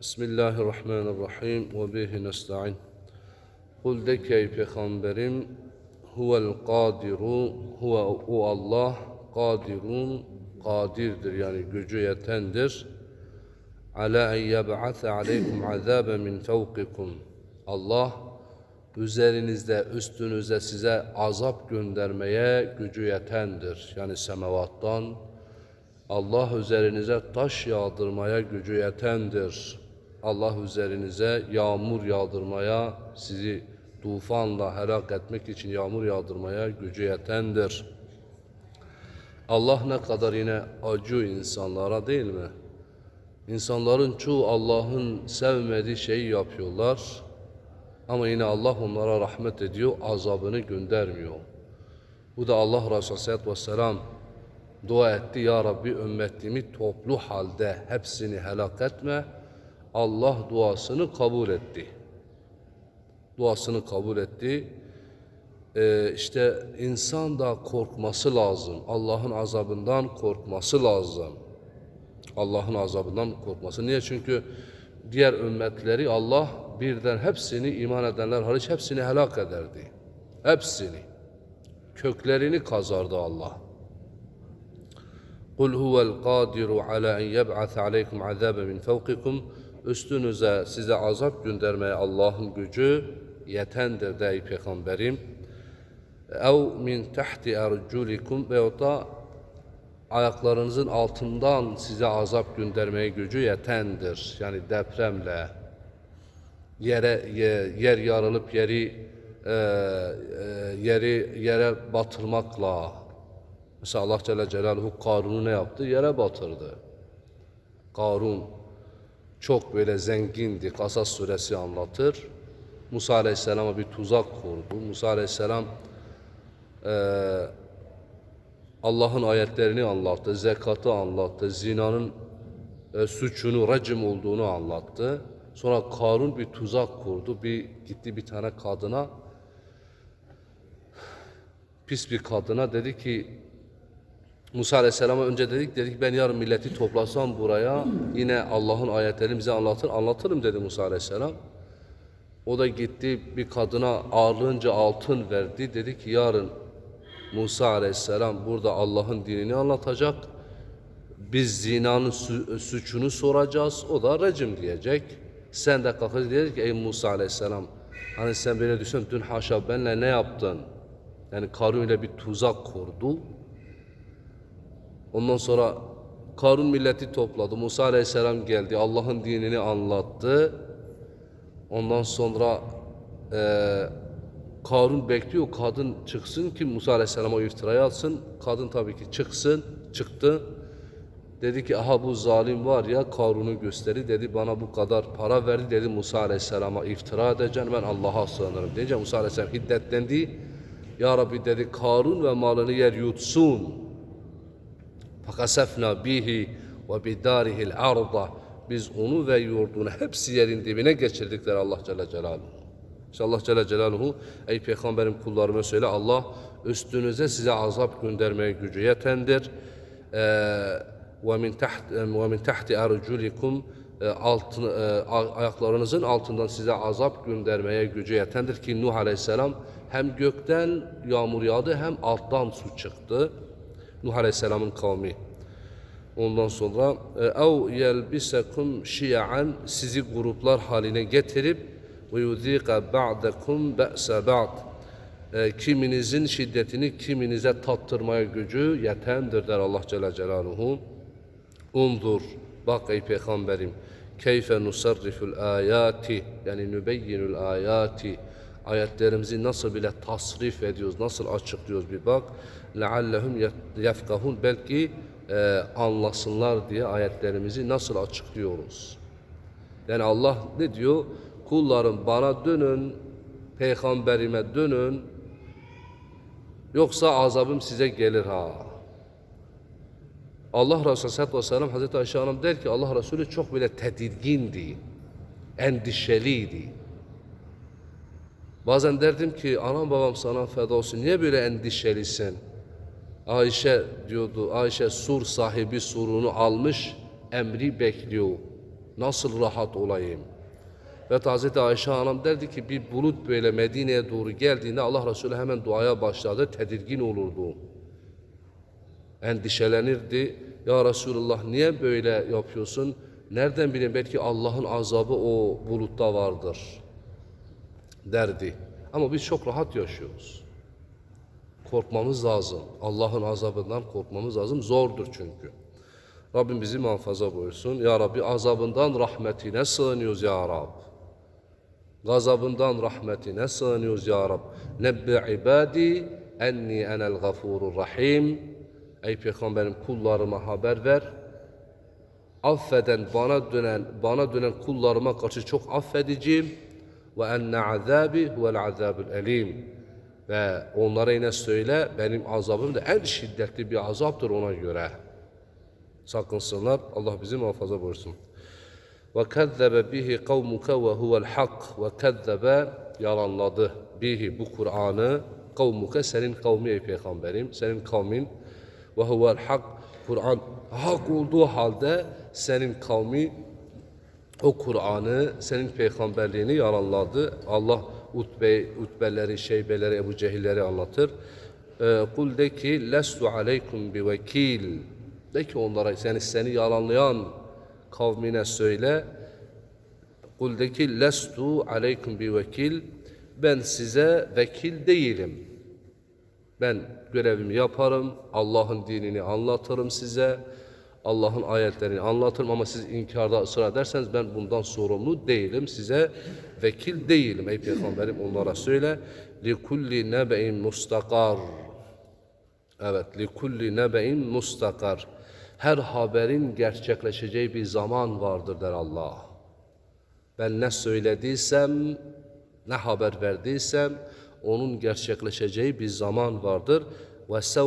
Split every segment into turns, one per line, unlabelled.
Bismillahirrahmanirrahim ve bihi nesta'in. Kul de ki ey peygamberim huvel kadiru huve o Allah kadirun kadirdir yani gücü yetendir. Ala en yeb'ate aleykum azaben min fevkikum. Allah üzerinizde üstünüze size azap göndermeye gücü yetendir. Yani semavattan Allah üzerinize taş yağdırmaya gücü yetendir. Allah üzerinize yağmur yağdırmaya, sizi tufanla helak etmek için yağmur yağdırmaya gücü yetendir. Allah ne kadar yine acı insanlara değil mi? İnsanların çoğu Allah'ın sevmediği şeyi yapıyorlar. Ama yine Allah onlara rahmet ediyor, azabını göndermiyor. Bu da Allah Resulü Aleyhisselatü Vesselam dua etti. Ya Rabbi ümmetimi toplu halde hepsini helak etme. Allah duasını kabul etti. Duasını kabul etti. Ee, işte insan da korkması lazım. Allah'ın azabından korkması lazım. Allah'ın azabından korkması. Niye? Çünkü diğer ümmetleri Allah birden hepsini iman edenler hariç hepsini helak ederdi. Hepsini. Köklerini kazardı Allah. Kul huvel kadiru ala en yeb'ate aleykum azabe min fevkikum. Üstünüze size azap göndermeye Allah'ın gücü yetendir de ey peygamberim. Ev min tahti erculikum veyahut da ayaklarınızın altından size azap göndermeye gücü yetendir. Yani depremle, yere yer yarılıp yeri e, e, yeri yere batırmakla, Mesela Allah Celle Celaluhu Karun'u ne yaptı? Yere batırdı. Karun çok böyle zengindi. Kasas suresi anlatır. Musa Aleyhisselam'a bir tuzak kurdu. Musa Aleyhisselam e, Allah'ın ayetlerini anlattı, zekatı anlattı, zinanın e, suçunu, racim olduğunu anlattı. Sonra Karun bir tuzak kurdu. Bir gitti bir tane kadına pis bir kadına dedi ki Musa Aleyhisselam'a önce dedik, dedik ben yarın milleti toplasam buraya yine Allah'ın ayetlerini bize anlatır, anlatırım dedi Musa Aleyhisselam. O da gitti bir kadına ağırlığınca altın verdi. Dedi ki yarın Musa Aleyhisselam burada Allah'ın dinini anlatacak. Biz zinanın su suçunu soracağız. O da rejim diyecek. Sen de kalkacak diyecek ki ey Musa Aleyhisselam hani sen böyle düşün dün haşa benle ne yaptın? Yani Karun ile bir tuzak kurdu. Ondan sonra Karun milleti topladı. Musa Aleyhisselam geldi. Allah'ın dinini anlattı. Ondan sonra e, Karun bekliyor. Kadın çıksın ki Musa Aleyhisselam'a iftirayı atsın. Kadın tabii ki çıksın. Çıktı. Dedi ki aha bu zalim var ya Karun'u gösteri dedi bana bu kadar para verdi dedi Musa Aleyhisselam'a iftira edeceğim ben Allah'a sığınırım deyince Musa Aleyhisselam hiddetlendi. Ya Rabbi dedi Karun ve malını yer yutsun. Fakasefna bihi ve bidarihil arda. Biz onu ve yurdunu hepsi yerin dibine geçirdikler Allah Celle Celaluhu. İşte Allah Celle Celaluhu ey peygamberim kullarıma söyle Allah üstünüze size azap göndermeye gücü yetendir. Ee, ve min taht ve min tahti arjulikum e, altın, e, ayaklarınızın altından size azap göndermeye gücü yetendir ki Nuh Aleyhisselam hem gökten yağmur yağdı hem alttan su çıktı. Nuh Aleyhisselam'ın kavmi. Ondan sonra ev yelbisekum şiyan sizi gruplar haline getirip ve yuzika ba'dakum ba'sa ba'd kiminizin şiddetini kiminize tattırmaya gücü yetendir der Allah Celle Celaluhu. Undur bak ey peygamberim keyfe nusarriful ayati yani nübeyyinul ayati ayetlerimizi nasıl bile tasrif ediyoruz, nasıl açıklıyoruz bir bak. لَعَلَّهُمْ يَفْقَهُونَ Belki e, anlasınlar diye ayetlerimizi nasıl açıklıyoruz. Yani Allah ne diyor? Kullarım bana dönün, peygamberime dönün, yoksa azabım size gelir ha. Allah Resulü Aleyhisselatü Vesselam Hazreti Ayşe Hanım der ki Allah Resulü çok böyle tedirgindi, endişeliydi. Bazen derdim ki anam babam sana feda olsun niye böyle endişelisin? Ayşe diyordu Ayşe sur sahibi surunu almış emri bekliyor. Nasıl rahat olayım? Ve Hazreti Ayşe Hanım derdi ki bir bulut böyle Medine'ye doğru geldiğinde Allah Resulü hemen duaya başladı, tedirgin olurdu. Endişelenirdi. Ya Resulullah niye böyle yapıyorsun? Nereden bileyim belki Allah'ın azabı o bulutta vardır derdi. Ama biz çok rahat yaşıyoruz. Korkmamız lazım. Allah'ın azabından korkmamız lazım. Zordur çünkü. Rabbim bizi muhafaza buyursun. Ya Rabbi azabından rahmetine sığınıyoruz ya Rab. Gazabından rahmetine sığınıyoruz ya Rab. Nebbi ibadi enni enel gafurur rahim. Ey peygamberim kullarıma haber ver. Affeden bana dönen bana dönen kullarıma karşı çok affedeceğim. Ve enne azabi huvel azabul elim. Ve onlara yine söyle benim azabım da en şiddetli bir azaptır ona göre. Sakınsınlar. Allah bizi muhafaza buyursun. Ve kezzebe bihi kavmuke ve huvel hak. Ve kezzebe yalanladı bihi bu Kur'an'ı kavmuke senin kavmi ey peygamberim. Senin kavmin ve huvel hak. Kur'an hak olduğu halde senin kavmi o Kur'an'ı, senin peygamberliğini yalanladı. Allah utbe, utbeleri, şeybeleri, Ebu Cehilleri anlatır. Ee, Kul de ki, lestu aleykum bi vekil. De ki onlara, yani seni yalanlayan kavmine söyle. Kul de ki, lestu aleykum bi vekil. Ben size vekil değilim. Ben görevimi yaparım, Allah'ın dinini anlatırım size, Allah'ın ayetlerini anlatırım ama siz inkarda ısrar ederseniz ben bundan sorumlu değilim, size vekil değilim. Ey Peygamberim onlara söyle, لِكُلِّ نَبَئٍ mustakar. Evet, لِكُلِّ نَبَئٍ mustakar. Her haberin gerçekleşeceği bir zaman vardır der Allah. Ben ne söylediysem, ne haber verdiysem onun gerçekleşeceği bir zaman vardır. Sev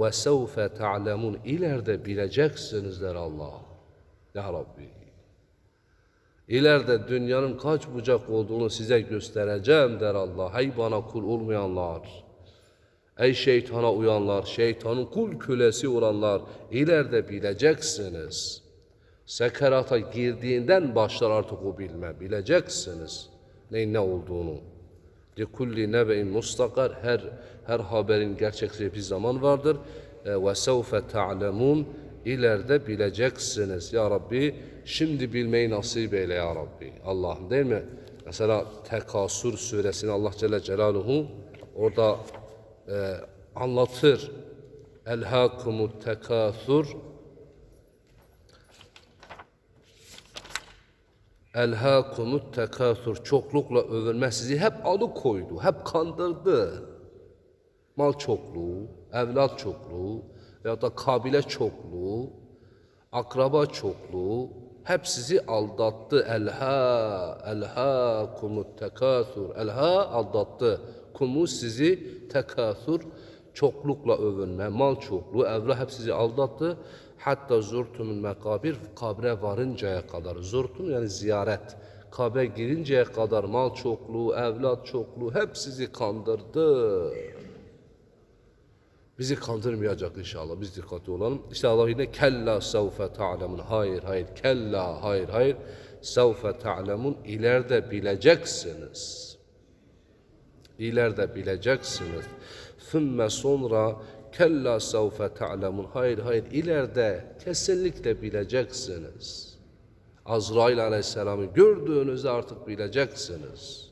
ve sevfe ta'lemun ileride bileceksiniz der Allah. Ya Rabbi. İleride dünyanın kaç bucak olduğunu size göstereceğim der Allah. Hey bana kul olmayanlar. Ey şeytana uyanlar, şeytanın kul kölesi olanlar, ileride bileceksiniz. Sekerata girdiğinden başlar artık o bilme, bileceksiniz neyin ne olduğunu. Likulli nebe'in mustakar, her her haberin gerçekleşeceği bir zaman vardır. E, Ve sevfe ta'lemun, ileride bileceksiniz. Ya Rabbi, şimdi bilmeyi nasip eyle ya Rabbi. Allah'ım değil mi? Mesela Tekasür suresini Allah Celle Celaluhu orada e, anlatır. Elhakumut tekasur Elhakumut tekasur çoklukla övünme sizi hep alıkoydu, hep kandırdı. Mal çokluğu, evlat çokluğu ya da kabile çokluğu, akraba çokluğu hep sizi aldattı. Elha, elha kumut tekasur. Elha aldattı. Kumu sizi tekasur çoklukla övünme, mal çokluğu, evla hep sizi aldattı. Hatta zurtumul mekabir kabre varıncaya kadar. Zurtum yani ziyaret. Kabre girinceye kadar mal çokluğu, evlat çokluğu hep sizi kandırdı. Bizi kandırmayacak inşallah. Biz dikkatli olalım. İşte Allah yine kella sevfe ta'lemun. Hayır, hayır. Kella, hayır, hayır. Sevfe ta'lemun. İleride bileceksiniz. İleride bileceksiniz. Sümme sonra kella sevfe ta'lemun. Hayır, hayır. İleride kesinlikle bileceksiniz. Azrail aleyhisselamı gördüğünüzde artık bileceksiniz.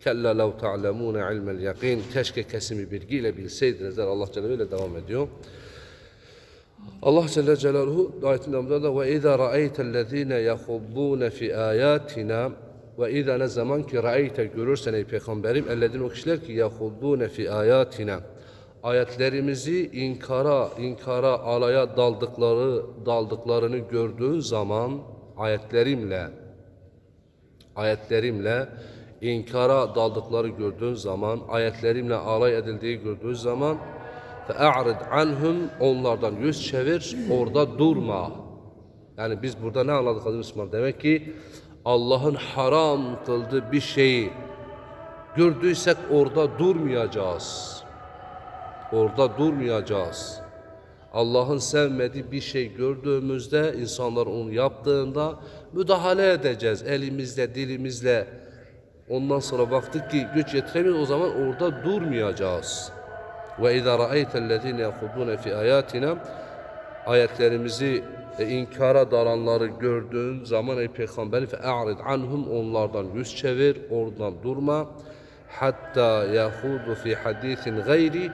Kella lev ta'lemune ilmel yakin. Keşke kesimi bilgiyle bilseydiniz. Allah Celle öyle devam ediyor. Allah Celle Celaluhu ayetin devamında da ve izâ ra'eytellezîne yehubbûne fi âyâtina ve izâ ne zaman ki ra'eyte görürsen ey peygamberim elledin o kişiler ki yahuddûne fi ayatina. Ayetlerimizi inkara, inkara, alaya daldıkları, daldıklarını gördüğün zaman ayetlerimle, ayetlerimle inkara daldıkları gördüğün zaman, ayetlerimle alay edildiği gördüğün zaman fe'a'rid anhum onlardan yüz çevir, orada durma. Yani biz burada ne anladık aziz Müslüman? Demek ki Allah'ın haram kıldığı bir şeyi gördüysek orada durmayacağız. Orada durmayacağız. Allah'ın sevmediği bir şey gördüğümüzde, insanlar onu yaptığında müdahale edeceğiz elimizle, dilimizle. Ondan sonra baktık ki güç yetiremiyoruz o zaman orada durmayacağız. Ve izâ ra'eytellezîne yahudûne fi âyâtina ayetlerimizi e, inkara dalanları gördüğün zaman ey peygamber fe'arid anhum onlardan yüz çevir, oradan durma. Hatta yahudu fi hadisin gayri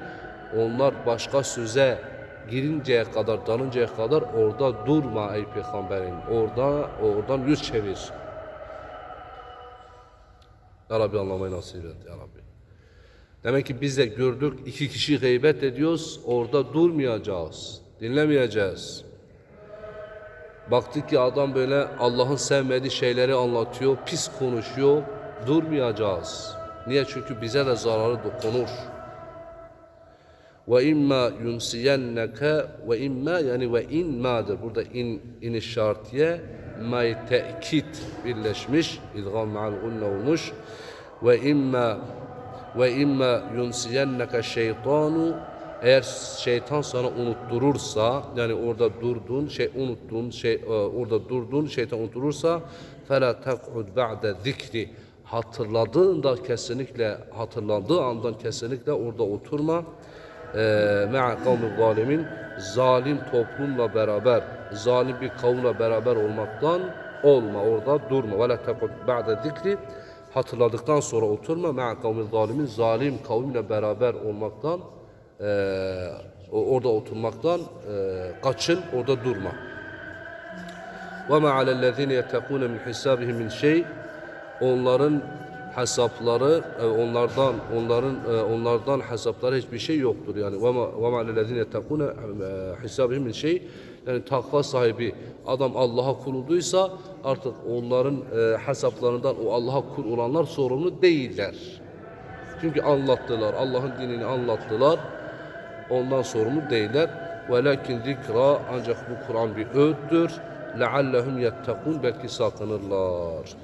onlar başka söze girinceye kadar, dalıncaya kadar orada durma ey peygamberim. Orada oradan yüz çevir. Ya Rabbi anlamayı nasip et ya Rabbi. Demek ki biz de gördük iki kişi gıybet ediyoruz. Orada durmayacağız. Dinlemeyeceğiz. Baktık ki adam böyle Allah'ın sevmediği şeyleri anlatıyor, pis konuşuyor. Durmayacağız. Niye? Çünkü bize de zararı dokunur. Ve imma yunsiyenneke ve imma yani ve in ma'dır. Burada in in şartiye may tekit birleşmiş. İlgam ma'al gunne olmuş. Ve imma ve imma yunsiyenneke şeytanu eğer şeytan sana unutturursa yani orada durdun şey unuttun şey e, orada durdun şeytan unutturursa fela tek'ud ba'de zikri. Hatırladığında kesinlikle hatırlandığı andan kesinlikle orada oturma. Ma'a kavmi zalimin zalim toplumla beraber zalim bir kavimle beraber olmaktan olma orada durma. Ve la tek'ud ba'de zikri. Hatırladıktan sonra oturma. Ma'a kavmi zalimin zalim kavimle beraber olmaktan eee, o- orada oturmaktan eee, kaçın orada durma. وَمَا عَلَى الَّذ۪ينَ يَتَّقُونَ مِنْ حِسَابِهِمْ مِنْ şey onların hesapları e, onlardan onların e, onlardan hesapları hiçbir şey yoktur yani ve ma lellezine yettekune hisabihim min şey yani takva sahibi adam Allah'a kul olduysa artık onların e, hesaplarından o Allah'a kul olanlar sorumlu değiller. Çünkü anlattılar Allah'ın dinini anlattılar. Ondan sorumlu değiller. Velakin zikra ancak bu Kur'an bir öğüttür. Leallehum yettekun belki sakınırlar.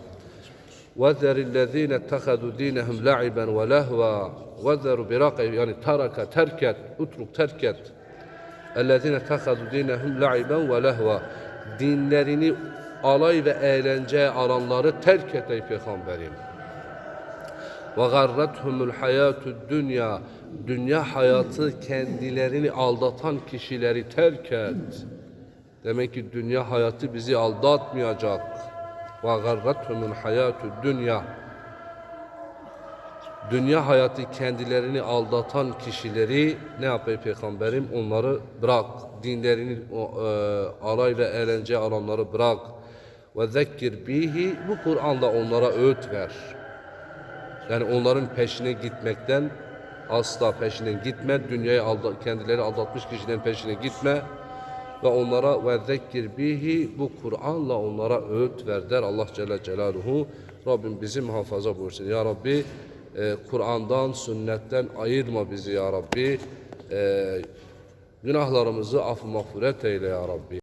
وَذَرِ الَّذ۪ينَ اتَّخَذُوا د۪ينَهُمْ لَعِبًا وَلَهْوًا وَذَرُوا بِرَاقَ yani taraka, terk et, utruk, terk et. اَلَّذ۪ينَ اتَّخَذُوا د۪ينَهُمْ لَعِبًا وَلَهْوًا Dinlerini alay ve eğlence alanları terk et ey peygamberim. Ve garrethumul hayatud dünya. Dünya hayatı kendilerini aldatan kişileri terk et. Demek ki dünya hayatı bizi aldatmayacak. Ve garrethumul hayatud dünya. Dünya hayatı kendilerini aldatan kişileri ne yapıyor peygamberim? Onları bırak. Dinlerini e, alay ve eğlence alanları bırak. Ve zekkir bihi bu Kur'an'da onlara öğüt ver. Yani onların peşine gitmekten asla peşinden gitme. Dünyayı alda, kendileri aldatmış kişilerin peşine gitme. Ve onlara ve bihi bu Kur'an'la onlara öğüt ver der Allah Celle Celaluhu. Rabbim bizi muhafaza buyursun. Ya Rabbi e, Kur'an'dan, sünnetten ayırma bizi ya Rabbi. E, günahlarımızı af mağfiret eyle ya Rabbi.